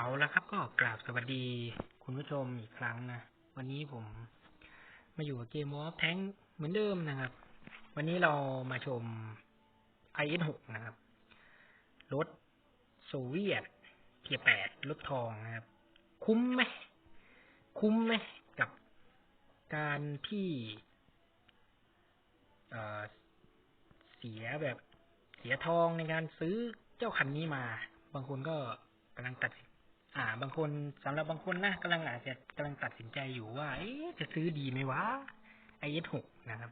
เอาละครับก็กราบสวัสดีคุณผู้ชมอีกครั้งนะ วันนี้ผมมาอยู่กับเกมวอลแทงเหมือนเดิมนะครับ วันนี้เรามาชม IS6 นะครับ รถโซเวียตเทียแปดรถทองนะครับ คุ้มไหม คุ้มไหมกับการที่เออเสียแบบเสียทองในการซื้อเจ้าคันนี้มา บางคนก็กำลังตัดสิน อ่า บางคนสำหรับบางคนนะกำลังอาจจะกำลังตัดสินใจอยู่ว่าเอ๊จะซื้อดีไหมวะ IS6 นะครับ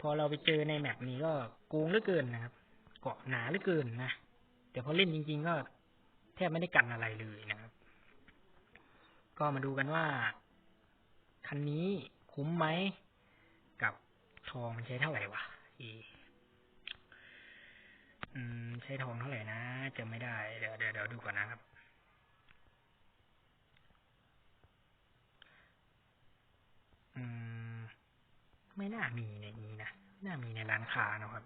พอเราไปเจอในแมปนี้ก็โกงเหลือเกินนะครับ เกาะหนาเหลือเกินนะแต่พอเล่นจริง ๆ ก็แทบไม่ได้กันอะไรเลยนะครับ ก็มาดูกันว่า คันนี้คุ้มไหมกับทองมันใช้เท่าไหร่วะอ๊ะอืมใช้ทองเท่าไหร่นะจำไม่ได้เดี๋ยวเดี๋ยวดูก่อนนะครับ ไม่น่ามีในนี้นะน่ามีในร้านค้านะครับ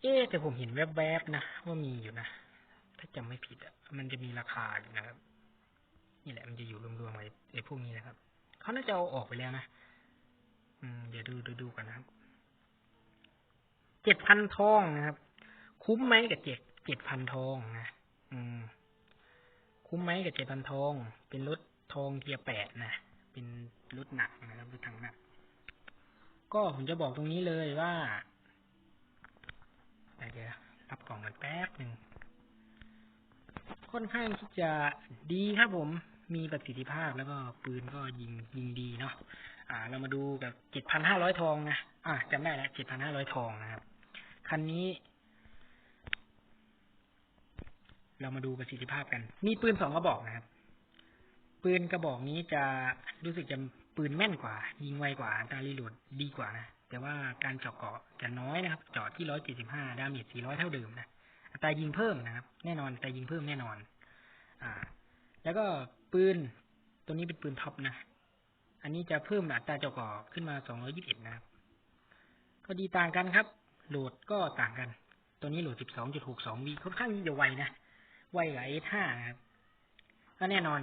เอ๊แต่ผมเห็นแวบๆนะว่ามีอยู่นะถ้าจำไม่ผิดอะมันจะมีราคาอยู่นะครับ นี่แหละมันจะอยู่รวมๆไว้ไอ้พวกนี้นะครับเขาน่าจะเอาออกไปแล้วนะอืมเดี๋ยวดูดูดูกันนะครับเจ็ดพันทองนะครับ คุ้มไหมกับเจ็ดเจ็ดพันทองนะอืม คุ้มไหมกับเจ็ดพันทอง เป็นรถทองเทียร์แปดนะเป็นรถหนักนะครับรถถังหนัก ก็ผมจะบอกตรงนี้เลยว่าเดี๋ยวรับกล่องกันแป๊บหนึ่งค่อนข้างที่จะดีครับผมมีประสิทธิภาพแล้วก็ปืนก็ยิงยิงดีเนาะอ่า เรามาดูกับเจ็ดพันห้าร้อยทองนะอ่าจำได้แล้วเจ็ดพันห้าร้อยทองนะครับ คันนี้ เรามาดูประสิทธิภาพกัน มีปืนสองกระบอกนะครับ ปืนกระบอกนี้จะรู้สึกจะ ปืนแม่นกว่า ยิงไวกว่าอัตรารีโหลดดีกว่านะ แต่ว่าการเจาะเกาะจะน้อยนะครับเจาะที่ร้อยเจ็ดสิบห้าดาเมจสี่ร้อยเท่าเดิมนะอัตรายิงเพิ่มนะครับ แน่นอนอัตรายิงเพิ่มแน่นอน อ่า แล้วก็ปืนตัวนี้เป็นปืนท็อปนะ อันนี้จะเพิ่มอัตราเจาะเกาะขึ้นมาสองร้อยิบเอ็ดนะครับ ก็ดีต่างกันครับ โหลดก็ต่างกัน ตัวนี้โหลด12.62วีค่อนข้างจะไวนะ ไวกว่า i5 ครับก็แน่นอน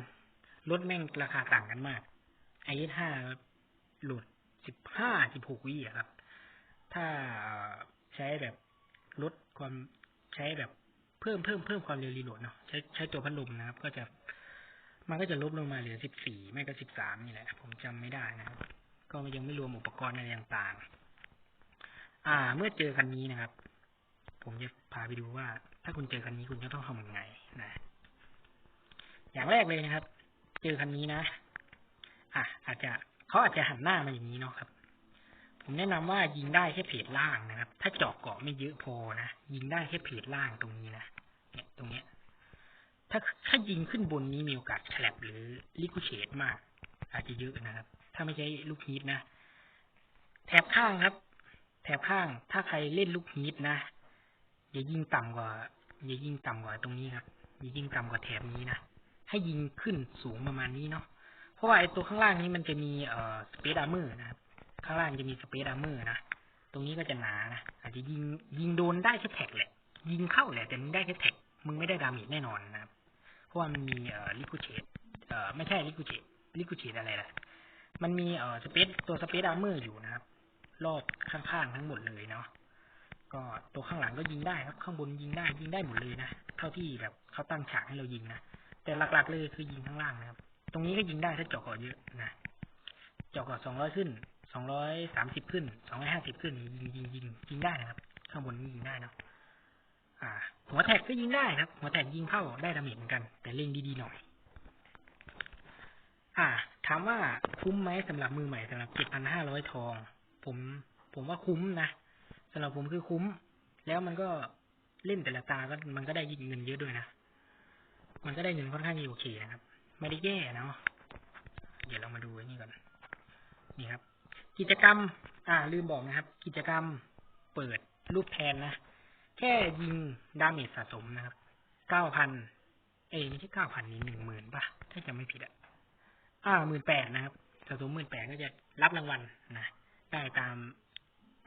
รถแม่งราคาต่างกันมาก i5 โหลุด15-16วีอะครับ ถ้าใช้แบบลดความใช้แบบเพิ่มเพิ่มเพิ่มความเร็วรีโหลดเนาะใช้ใช้ตัวพัดลมนะครับ ก็จะมันก็จะลดลงมาเหลือ14ไม่ก็13นี่แหละ ผมจำไม่ได้นะครับก็ยังไม่รวมอุปกรณ์อะไรต่างๆ อ่า เมื่อเจอคันนี้นะครับ ผมจะพาไปดูว่า ถ้าคุณเจอคันนี้คุณจะต้องทำยังไงนะ อย่างแรกเลยนะครับ เจอคันนี้นะ อะอาจจะเขาอาจจะหันหน้ามาอย่างนี้เนาะครับ ผมแนะนำว่ายิงได้แค่เพจล่างนะครับ ถ้าเจาะเกาะไม่เยอะพอนะยิงได้แค่เพจล่างตรงนี้นะเนี่ยตรงเนี้ย ถ้าถ้ายิงขึ้นบนนี้มีโอกาสแฉลบหรือลิคูเชตมาก อาจจะเยอะนะครับ ถ้าไม่ใช่ลูกฮีทนะแถบข้างครับ แถบข้างถ้าใครเล่นลูกฮีทนะอย่ายิงต่ำกว่าอย่ายิงต่ำกว่าตรงนี้ครับอย่ายิงต่ำกว่าแถบนี้นะให้ยิงขึ้นสูงประมาณนี้เนาะ เพราะว่าไอตัวข้างล่างนี้มันจะมีเอ่อสเปซอาร์เมอร์นะครับ ข้างล่างจะมีสเปซอาร์เมอร์นะ ตรงนี้ก็จะหนานะอาจจะยิงยิงโดนได้แค่แท็กแหละ ยิงเข้าแหละแต่มึงได้แค่แท็ก มึงไม่ได้ดามจแน่นอนนะครับ เพราะว่ามันมีเอ่อลิคูเชตเอ่อไม่ใช่ลิคูเชตลิคูเชตอะไรล่ะ มันมีเอ่อสเปซตัวสเปซอาร์เมอร์อยู่นะครับ รอบข้างๆทั้งหมดเลยเนาะ ก็ตัวข้างหลังก็ยิงได้ครับ ข้างบนยิงได้ยิงได้หมดเลยนะ เท่าที่แบบเขาตั้งฉากให้เรายิงนะ แต่หลักๆเลยคือยิงข้างล่างนะครับ รงนี้ก็ยิงได้ถ้าเจาะกาะเยอะนะเจาะกาะสองร้อยขึ้นสองร้อยสามสิบขึ้นสองร้อยห้าสิบขึ้น ยิงยิงยิงยิงได้นะครับ ข้างบนนี้ยิงได้เนาะอ่า หัวแท็กก็ยิงได้ครับ หัวแท็กยิงเข้าได้ดาเมจเหมือนกัน แต่เล่งดีๆหน่อย อ่า ถามว่าคุ้มไหมสำหรับมือใหม่สำหรับเจ็ดพันห้าร้อยทอง ผมผมว่าคุ้มนะสำหรับผมคือคุ้ม แล้วมันก็เล่นแต่ละตาก็มันก็ได้ยิงเงินเยอะด้วยนะมันก็ได้เงินค่อนข้างโอเคนะครับ ไม่ได้แย่เนาะเดี๋ยวเรามาดูนี่ก่อนนี่ครับ กิจกรรม อ่า ลืมบอกนะครับ กิจกรรมเปิดรูปแทนนะ แค่ยิงดาเมจสะสมนะครับเก้าพันเอ้ยไม่ใช่เก้าพันนี่หนึ่งหมื่นป่ะ ถ้าจำไม่ผิดอะอ่าหมื่นแปดนะครับสะสมหมื่นแปดก็จะรับรางวัลนะได้ตาม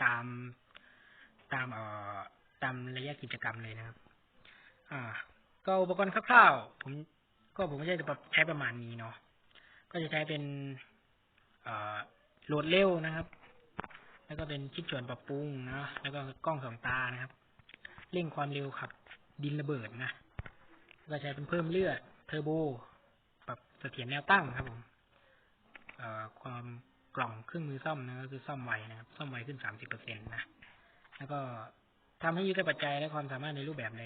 ตามตามเอ่อตามระยะกิจกรรมเลยนะครับ อ่า ก็อุปกรณ์คร่าวๆผม ก็ผมก็จะใช้ประมาณนี้เนาะก็จะใช้เป็นโหลดเร็วนะครับ แล้วก็เป็นชิปส่วนปรับปรุงนะแล้วก็กล้องสองตานะครับเร่งความเร็วขับดินระเบิดนะก็ใช้เป็นเพิ่มเลือดเทอร์โบปรับเสถียรแนวตั้งครับผมความกล่องเครื่องมือซ่อมนะก็คือซ่อมไวนะครับ ซ่อมไวขึ้นสามสิบเปอร์เซ็นต์นะแล้วก็ทำให้ยุทธปัจจัยและความสามารถในรูปแบบใน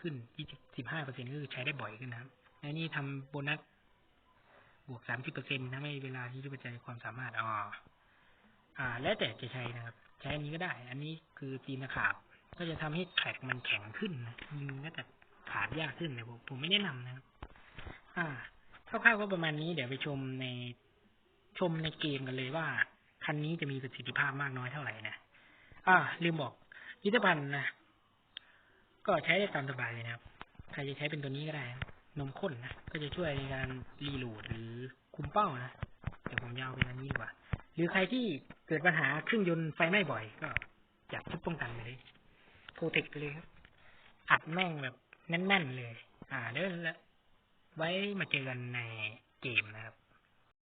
ขึ้นยี่สิบห้าเปอร์เซ็นต์ก็คือใช้ได้บ่อยขึ้นนะครับ และนี่ทำโบนัสบวกสามสิบเปอร์เซ็นต์ทำให้เวลาที่ยุทธปัจจัยความสามารถอ๋ออ่า แล้วแต่จะใช้นะครับ ใช้อันนี้ก็ได้ อันนี้คือตีนตะขาบก็จะทำให้แท็กมันแข็งขึ้นนะยิงก็จะขาดยากขึ้นนะผมผมไม่แนะนำนะครับ อ่าคร่าวๆก็ประมาณนี้เดี๋ยวไปชมในชมในเกมกันเลยว่า คันนี้จะมีประสิทธิภาพมากน้อยเท่าไหร่นะอ่า ลืมบอกยุทธภัณฑ์นะก็ใช้ได้ตามสบายเลยนะครับ ใครจะใช้เป็นตัวนี้ก็ได้ นมข้นนะ ก็จะช่วยในการรีโหลดหรือคุมเป้านะ เดี๋ยวผมยาวไปนอันนี้ดีกว่า หรือใครที่เกิดปัญหาเครื่องยนต์ไฟไหม้บ่อย ก็จัดชุดป้องกันเลยโปรเทคเลยครับ อัดแม่งแบบแน่นๆเลย อ่าเดี๋ยวไว้มาเจอกันในเกมนะครับ